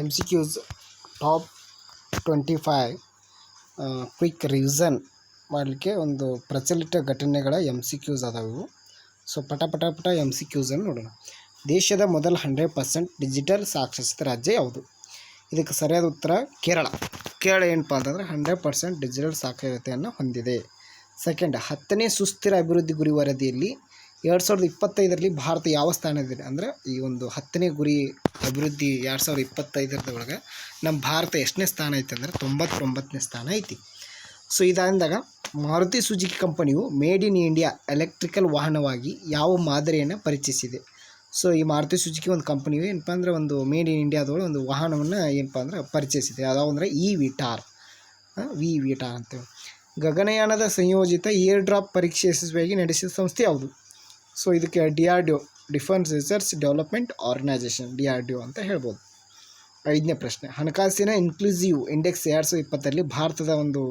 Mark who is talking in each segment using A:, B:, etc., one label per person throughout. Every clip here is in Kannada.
A: M C Qs top twenty five quick revision ಮಾಡಲಿಕ್ಕೆ ಒಂದು ಪ್ರಚಲಿತ ಘಟನೆಗಳ ಎಂ ಸಿ ಕ್ಯೂಸ್ ಅದಾವೆ ಸೊ ಪಟ ಪಟ ಪಟ ಎಂ ಸಿ ಕ್ಯೂಸನ್ನು ನೋಡೋಣ. ದೇಶದ ಮೊದಲ ಹಂಡ್ರೆಡ್ ಪರ್ಸೆಂಟ್ ಡಿಜಿಟಲ್ ಸಾಕ್ಷರತೆ ರಾಜ್ಯ ಯಾವುದು? ಇದಕ್ಕೆ ಸರಿಯಾದ ಉತ್ತರ ಕೇರಳ. ಕೇರಳ ಏನಪ್ಪ ಅಂತಂದರೆ ಹಂಡ್ರೆಡ್ ಪರ್ಸೆಂಟ್ ಡಿಜಿಟಲ್ ಸಾಕ್ಷರತೆಯನ್ನು ಹೊಂದಿದೆ. ಸೆಕೆಂಡ್ ಹತ್ತನೇ ಸುಸ್ಥಿರ ಅಭಿವೃದ್ಧಿ ಗುರಿ ವರದಿಯಲ್ಲಿ ಎರಡು ಸಾವಿರದ ಇಪ್ಪತ್ತೈದರಲ್ಲಿ ಭಾರತ ಯಾವ ಸ್ಥಾನದಲ್ಲಿದೆ? ಅಂದರೆ ಈ ಒಂದು ಹತ್ತನೇ ಗುರಿ ಅಭಿವೃದ್ಧಿ ಎರಡು ಸಾವಿರದ ಇಪ್ಪತ್ತೈದರದ ಒಳಗೆ ನಮ್ಮ ಭಾರತ ಎಷ್ಟನೇ ಸ್ಥಾನ ಐತೆ ಅಂದರೆ ತೊಂಬತ್ತೊಂಬತ್ತನೇ ಸ್ಥಾನ ಐತಿ. ಸೊ ಇದಾದಾಗ ಮಾರುತಿ ಸುಜುಕಿ ಕಂಪನಿಯು ಮೇಡ್ ಇನ್ ಇಂಡಿಯಾ ಎಲೆಕ್ಟ್ರಿಕಲ್ ವಾಹನವಾಗಿ ಯಾವ ಮಾದರಿಯನ್ನು ಪರಿಚಯಿಸಿದೆ? ಸೊ ಈ ಮಾರುತಿ ಸುಜುಕಿ ಒಂದು ಕಂಪನಿಯು ಏನಪ್ಪ ಅಂದರೆ ಒಂದು ಮೇಡ್ ಇನ್ ಇಂಡಿಯಾದೊಳಗೆ ಒಂದು ವಾಹನವನ್ನು ಏನಪ್ಪ ಅಂದ್ರೆ ಪರಿಚಯಿಸಿದೆ. ಅದಾವ ಅಂದರೆ ಇ ವಿಟಾರ್ ವಿ ವಿಟಾರ್ ಅಂತೇಳಿ. ಗಗನಯಾನದ ಸಂಯೋಜಿತ ಏರ್ ಡ್ರಾಪ್ ಪರೀಕ್ಷೆ ಯಶಸ್ವಿಯಾಗಿ ನಡೆಸಿದ ಸಂಸ್ಥೆ ಯಾವುದು? ಸೊ ಇದಕ್ಕೆ D R D O defence research development organisation D R D O ಅಂತ ಹೇಳ್ಬೋದು. ಐದನೇ ಪ್ರಶ್ನೆ, ಹಣಕಾಸಿನ ಇನ್ಕ್ಲೂಸಿವ್ ಇಂಡೆಕ್ಸ್ ಎರಡು ಸಾವಿರದ ಇಪ್ಪತ್ತರಲ್ಲಿ ಭಾರತದ ಒಂದು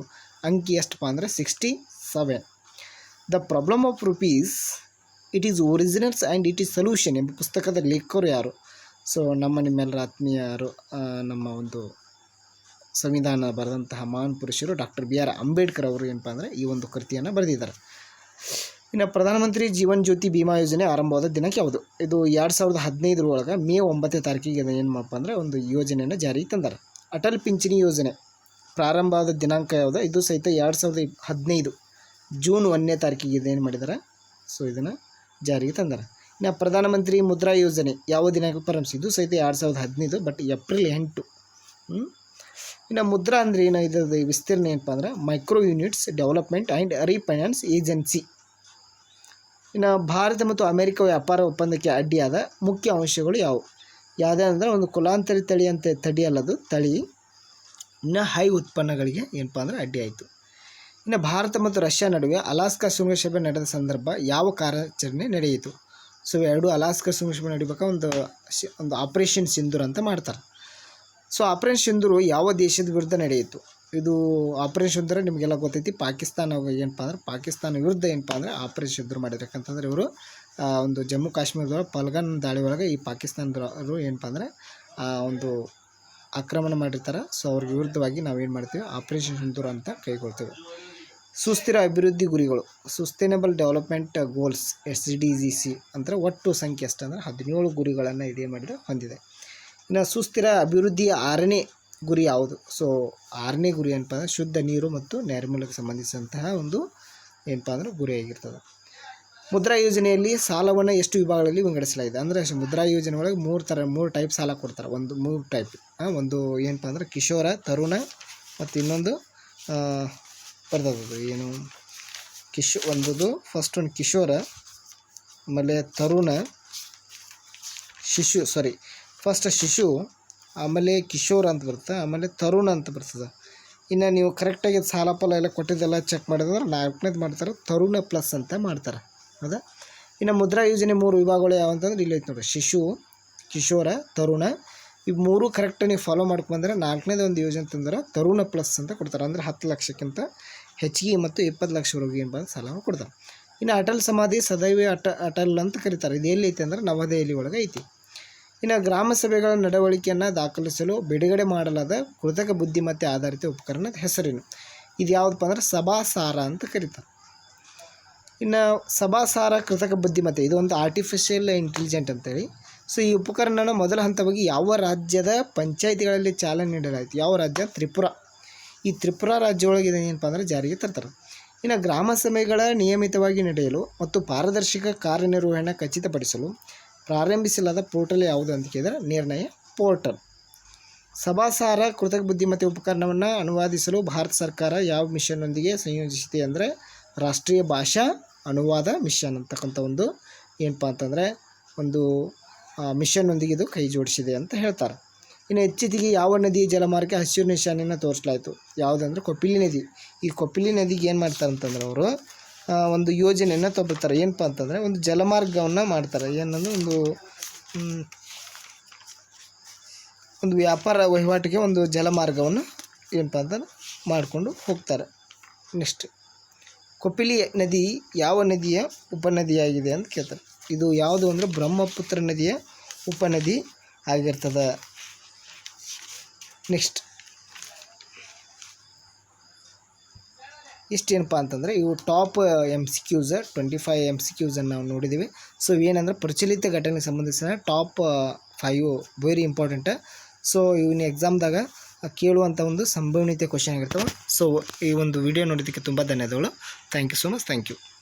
A: ಅಂಕಿ ಎಷ್ಟಪ್ಪ ಅಂದರೆ sixty seven the problem of rupees it is originals and it is solution ಎಂಬ ಪುಸ್ತಕದ ಲೇಖಕರು ಯಾರು? ಸೊ ನಮ್ಮ ನಿಮ್ಮೆಲ್ಲರ ಆತ್ಮೀಯರು ನಮ್ಮ ಒಂದು ಸಂವಿಧಾನ ಬರೆದಂತಹ ಮಹಾನ್ ಪುರುಷರು ಡಾಕ್ಟರ್ ಬಿ ಆರ್ ಅಂಬೇಡ್ಕರ್ ಅವರು ಏನಪ್ಪ ಅಂದರೆ ಈ ಒಂದು ಕೃತಿಯನ್ನು ಬರೆದಿದ್ದಾರೆ. ಇನ್ನು ಪ್ರಧಾನಮಂತ್ರಿ ಜೀವನ್ ಜ್ಯೋತಿ ಬಿಮಾ ಯೋಜನೆ ಆರಂಭವಾದ ದಿನಾಂಕ ಯಾವುದು? ಇದು ಎರಡು ಸಾವಿರದ ಹದಿನೈದರ ಒಳಗೆ ಮೇ ಒಂಬತ್ತನೇ ತಾರೀಕಿಗೆ ಏನಪ್ಪ ಏನು ಅಂದರೆ ಒಂದು ಯೋಜನೆಯನ್ನು ಜಾರಿಗೆ ತಂದರು. ಅಟಲ್ ಪಿಂಚಣಿ ಯೋಜನೆ ಪ್ರಾರಂಭವಾದ ದಿನಾಂಕ ಯಾವುದು? ಇದು ಸಹಿತ ಎರಡು ಸಾವಿರದ ಹದಿನೈದು ಜೂನ್ ಒಂದನೇ ತಾರೀಕಿಗೆ ಇದೇನು ಮಾಡಿದ್ದಾರೆ ಸೊ ಇದನ್ನು ಜಾರಿಗೆ ತಂದರು. ಇನ್ನು ಪ್ರಧಾನಮಂತ್ರಿ ಮುದ್ರಾ ಯೋಜನೆ ಯಾವ ದಿನಾಂಕ ಪ್ರಾರಂಭಿಸಿದ್ದು ಸಹಿತ ಎರಡು ಸಾವಿರದ ಹದಿನೈದು ಬಟ್ ಏಪ್ರಿಲ್ ಎಂಟು? ಇನ್ನು ಮುದ್ರಾ ಅಂದರೆ ಏನು ಇದ್ರದ್ದು ವಿಸ್ತೀರ್ಣ ಏನಪ್ಪ ಅಂದರೆ micro units development and refinance agency. ಇನ್ನು ಭಾರತ ಮತ್ತು ಅಮೆರಿಕ ವ್ಯಾಪಾರ ಒಪ್ಪಂದಕ್ಕೆ ಅಡ್ಡಿಯಾದ ಮುಖ್ಯ ಅಂಶಗಳು ಯಾವುವು? ಯಾವುದೇ ಅಂದರೆ ಒಂದು ಕುಲಾಂತರಿ ತಳಿ ಅಂತ ತಡಿ ಅಲ್ಲದು ತಳಿ. ಇನ್ನು ಹೈ ಉತ್ಪನ್ನಗಳಿಗೆ ಏನಪ್ಪ ಅಂದರೆ ಅಡ್ಡಿಯಾಯಿತು ಇನ್ನು ಭಾರತ ಮತ್ತು ರಷ್ಯಾ ನಡುವೆ ಅಲಾಸ್ಕಾ ಶೃಂಗಸಭೆ ನಡೆದ ಸಂದರ್ಭ ಯಾವ ಕಾರ್ಯಾಚರಣೆ ನಡೆಯಿತು? ಸೊ ಎರಡು ಅಲಾಸ್ಕಾ ಶೃಂಗಸಭೆ ನಡಿಬೇಕಾ? ಒಂದು ಒಂದು ಆಪರೇಷನ್ ಸಿಂಧೂರ್ ಅಂತ ಮಾಡ್ತಾರೆ. ಸೊ, ಆಪರೇಷನ್ ಸಿಂಧೂರು ಯಾವ ದೇಶದ ವಿರುದ್ಧ ನಡೆಯಿತು? ಇದು ಆಪರೇಷನ್ ಅಂದರೆ ನಿಮಗೆಲ್ಲ ಗೊತ್ತೈತಿ, ಪಾಕಿಸ್ತಾನ ಏನಪ್ಪ ಅಂದ್ರೆ ಪಾಕಿಸ್ತಾನ ವಿರುದ್ಧ ಏನಪ್ಪ ಅಂದರೆ ಆಪರೇಷನ್ ಎದುರು ಮಾಡಿದ್ರು. ಯಾಕಂತಂದ್ರೆ ಇವರು ಒಂದು ಜಮ್ಮು ಕಾಶ್ಮೀರದೊಳಗೆ ಪಲ್ಗನ್ ದಾಳಿ ಒಳಗೆ ಈ ಪಾಕಿಸ್ತಾನದವರು ಏನಪ್ಪ ಅಂದರೆ ಒಂದು ಆಕ್ರಮಣ ಮಾಡಿರ್ತಾರೆ. ಸೊ ಅವ್ರಿಗೆ ವಿರುದ್ಧವಾಗಿ ನಾವೇನು ಮಾಡ್ತೀವಿ ಆಪರೇಷನ್ ಸಿಂಧೂರ್ ಅಂತ ಕೈಗೊಳ್ತೇವೆ. ಸುಸ್ಥಿರ ಅಭಿವೃದ್ಧಿ ಗುರಿಗಳು sustainable development goals S D G C ಅಂದರೆ ಒಟ್ಟು ಸಂಖ್ಯೆ ಎಷ್ಟು ಅಂದರೆ ಹದಿನೇಳು ಗುರಿಗಳನ್ನು ಇದೇನು ಮಾಡಿದ್ರೆ ಹೊಂದಿದೆ. ಇನ್ನು ಸುಸ್ಥಿರ ಅಭಿವೃದ್ಧಿಯ ಆರನೇ ಗುರಿ ಯಾವುದು? ಸೊ ಆರನೇ ಗುರಿ ಏನಪ್ಪ ಅಂದರೆ ಶುದ್ಧ ನೀರು ಮತ್ತು ನೈರ್ಮಲ್ಯಕ್ಕೆ ಸಂಬಂಧಿಸಿದಂತಹ ಒಂದು ಏನಪ್ಪ ಅಂದರೆ ಗುರಿಯಾಗಿರ್ತದೆ ಮುದ್ರಾ ಯೋಜನೆಯಲ್ಲಿ ಸಾಲವನ್ನು ಎಷ್ಟು ವಿಭಾಗಗಳಲ್ಲಿ ವಿಂಗಡಿಸಲಾಗಿದೆ? ಅಂದರೆ ಮುದ್ರಾ ಯೋಜನೆ ಒಳಗೆ ಮೂರು ಥರ, ಮೂರು ಟೈಪ್ ಸಾಲ ಕೊಡ್ತಾರೆ. ಒಂದು ಮೂರು ಟೈಪ್ ಒಂದು ಏನಪ್ಪ ಅಂದರೆ ಕಿಶೋರ, ತರುಣ ಮತ್ತು ಇನ್ನೊಂದು ಬರ್ದದ್ದು ಏನು? ಕಿಶೋ ಒಂದು ಫಸ್ಟ್ ಒಂದು ಕಿಶೋರ, ಆಮೇಲೆ ತರುಣ, ಶಿಶು ಸಾರಿ ಫಸ್ಟ್ ಶಿಶು ಆಮೇಲೆ ಕಿಶೋರ್ ಅಂತ ಬರುತ್ತೆ ಆಮೇಲೆ ತರುಣ ಅಂತ ಬರ್ತದೆ. ಇನ್ನು ನೀವು ಕರೆಕ್ಟಾಗಿ ಸಾಲ ಫಲ ಎಲ್ಲ ಕೊಟ್ಟಿದ್ದೆಲ್ಲ ಚೆಕ್ ಮಾಡಿದ್ರೆ ನಾಲ್ಕನೇದು ಮಾಡ್ತಾರೆ, ತರುಣ ಪ್ಲಸ್ ಅಂತ ಮಾಡ್ತಾರೆ. ಹೌದಾ? ಇನ್ನು ಮುದ್ರಾ ಯೋಜನೆ ಮೂರು ವಿಭಾಗಗಳು ಯಾವ ಅಂತಂದ್ರೆ ಇಲ್ಲಿ ಐತೆ ನೋಡಿ ಶಿಶು, ಕಿಶೋರ, ತರುಣ. ಈ ಮೂರು ಕರೆಕ್ಟ್ ನೀವು ಫಾಲೋ ಮಾಡ್ಕೊಂಡ್ರೆ ನಾಲ್ಕನೇದು ಒಂದು ಯೋಜನೆ ತಂದ್ರೆ ತರುಣ ಪ್ಲಸ್ ಅಂತ ಕೊಡ್ತಾರೆ, ಅಂದರೆ ಹತ್ತು ಲಕ್ಷಕ್ಕಿಂತ ಹೆಚ್ಚಿಗೆ ಮತ್ತು ಇಪ್ಪತ್ತು ಲಕ್ಷವರೆಗೂ ಏನು ಬಂದು ಸಾಲವನ್ನು ಕೊಡ್ತಾರೆ. ಇನ್ನು ಅಟಲ್ ಸಮಾಧಿ ಸದೈವ ಅಟ, ಅಟಲ್ ಅಂತ ಕರೀತಾರೆ, ಇದು ಎಲ್ಲಿ ಐತೆ ಅಂದ್ರೆ ನವದೆಹಲಿ ಒಳಗೆ ಐತಿ. ಇನ್ನು ಗ್ರಾಮ ಸಭೆಗಳ ನಡವಳಿಕೆಯನ್ನು ದಾಖಲಿಸಲು ಬಿಡುಗಡೆ ಮಾಡಲಾದ ಕೃತಕ ಬುದ್ಧಿಮತ್ತೆ ಆಧಾರಿತ ಉಪಕರಣದ ಹೆಸರೇನು? ಇದು ಯಾವುದಪ್ಪ ಅಂದ್ರೆ ಸಭಾಸಾರ ಅಂತ ಕರೀತಾರೆ. ಇನ್ನು ಸಭಾಸಾರ, ಕೃತಕ ಬುದ್ಧಿಮತ್ತೆ, ಇದು ಒಂದು ಆರ್ಟಿಫಿಷಿಯಲ್ ಇಂಟೆಲಿಜೆಂಟ್ ಅಂತೇಳಿ. ಸೊ ಈ ಉಪಕರಣನ ಮೊದಲ ಹಂತವಾಗಿ ಯಾವ ರಾಜ್ಯದ ಪಂಚಾಯಿತಿಗಳಲ್ಲಿ ಚಾಲನೆ ನೀಡಲಾಯಿತು? ಯಾವ ರಾಜ್ಯ? ತ್ರಿಪುರ. ಈ ತ್ರಿಪುರ ರಾಜ್ಯ ಒಳಗೆ ಏನಪ್ಪ ಅಂದರೆ ಜಾರಿಗೆ ತರ್ತಾರೆ. ಇನ್ನು ಗ್ರಾಮ ಸಭೆಗಳ ನಿಯಮಿತವಾಗಿ ನಡೆಯಲು ಮತ್ತು ಪಾರದರ್ಶಕ ಕಾರ್ಯನಿರ್ವಹಣೆ ಖಚಿತಪಡಿಸಲು ಪ್ರಾರಂಭಿಸಲಾದ ಪೋರ್ಟಲ್ ಯಾವುದು ಅಂತ ಕೇಳಿದರೆ ನಿರ್ಣಯ ಪೋರ್ಟಲ್ ಸಭಾಸಾರ, ಕೃತಕ ಬುದ್ಧಿಮತ್ತೆ ಉಪಕರಣವನ್ನು ಅನುವಾದಿಸಲು ಭಾರತ ಸರ್ಕಾರ ಯಾವ ಮಿಷನ್ನೊಂದಿಗೆ ಸಂಯೋಜಿಸಿದೆ ಅಂದರೆ ರಾಷ್ಟ್ರೀಯ ಭಾಷಾ ಅನುವಾದ ಮಿಷನ್ ಅಂತಕ್ಕಂಥ ಒಂದು ಏನಪ್ಪ ಅಂತಂದರೆ ಒಂದು ಮಿಷನ್ನೊಂದಿಗೆ ಇದು ಕೈ ಜೋಡಿಸಿದೆ ಅಂತ ಹೇಳ್ತಾರೆ. ಇನ್ನು ಹೆಚ್ಚಿತಿಗೆ ಯಾವ ನದಿ ಜಲಮಾರ್ಗ ಹಸಿರು ನಿಶಾನೆಯನ್ನು ತೋರಿಸಲಾಯಿತು? ಯಾವುದಂದ್ರೆ ಕೊಪ್ಪಿಲಿ ನದಿ. ಈ ಕೊಪ್ಪಿಲಿ ನದಿಗೆ ಏನು ಮಾಡ್ತಾರೆ ಅಂತಂದ್ರೆ ಅವರು ಒಂದು ಯೋಜನೆಯನ್ನು ತಗೊಳ್ತಾರೆ. ಏನಪ್ಪ ಅಂತಂದರೆ ಒಂದು ಜಲಮಾರ್ಗವನ್ನು ಮಾಡ್ತಾರೆ. ಏನಂದ್ರೆ ಒಂದು ಒಂದು ವ್ಯಾಪಾರ ವಹಿವಾಟಿಗೆ ಒಂದು ಜಲಮಾರ್ಗವನ್ನು ಏನಪ್ಪ ಅಂತಂದ್ರೆ ಮಾಡಿಕೊಂಡು ಹೋಗ್ತಾರೆ. ನೆಕ್ಸ್ಟ್, ಕೊಪ್ಪಿಲಿ ನದಿ ಯಾವ ನದಿಯ ಉಪನದಿಯಾಗಿದೆ ಅಂತ ಕೇಳ್ತಾರೆ. ಇದು ಯಾವುದು ಅಂದರೆ ಬ್ರಹ್ಮಪುತ್ರ ನದಿಯ ಉಪನದಿ ಆಗಿರ್ತದೆ. ನೆಕ್ಸ್ಟ್ ಇಷ್ಟೇನಪ್ಪ ಅಂತಂದರೆ ಇವು top M C Qs twenty five M C ಕ್ಯೂಸನ್ನು ನಾವು ನೋಡಿದ್ದೀವಿ. ಸೊ ಏನಂದ್ರೆ ಪ್ರಚಲಿತ ಘಟನೆಗೆ ಸಂಬಂಧಿಸಿದ top five very important so ಇವನ್ನ ಎಕ್ಸಾಮ್ದಾಗ ಕೇಳುವಂಥ ಒಂದು ಸಂಭವನೀಯತೆ ಕ್ವಶನ್ ಆಗಿರ್ತವೆ. ಸೊ, ಈ ಒಂದು ವಿಡಿಯೋ ನೋಡಿದ್ದಕ್ಕೆ ತುಂಬ ಧನ್ಯವಾದಗಳು. Thank you so much thank you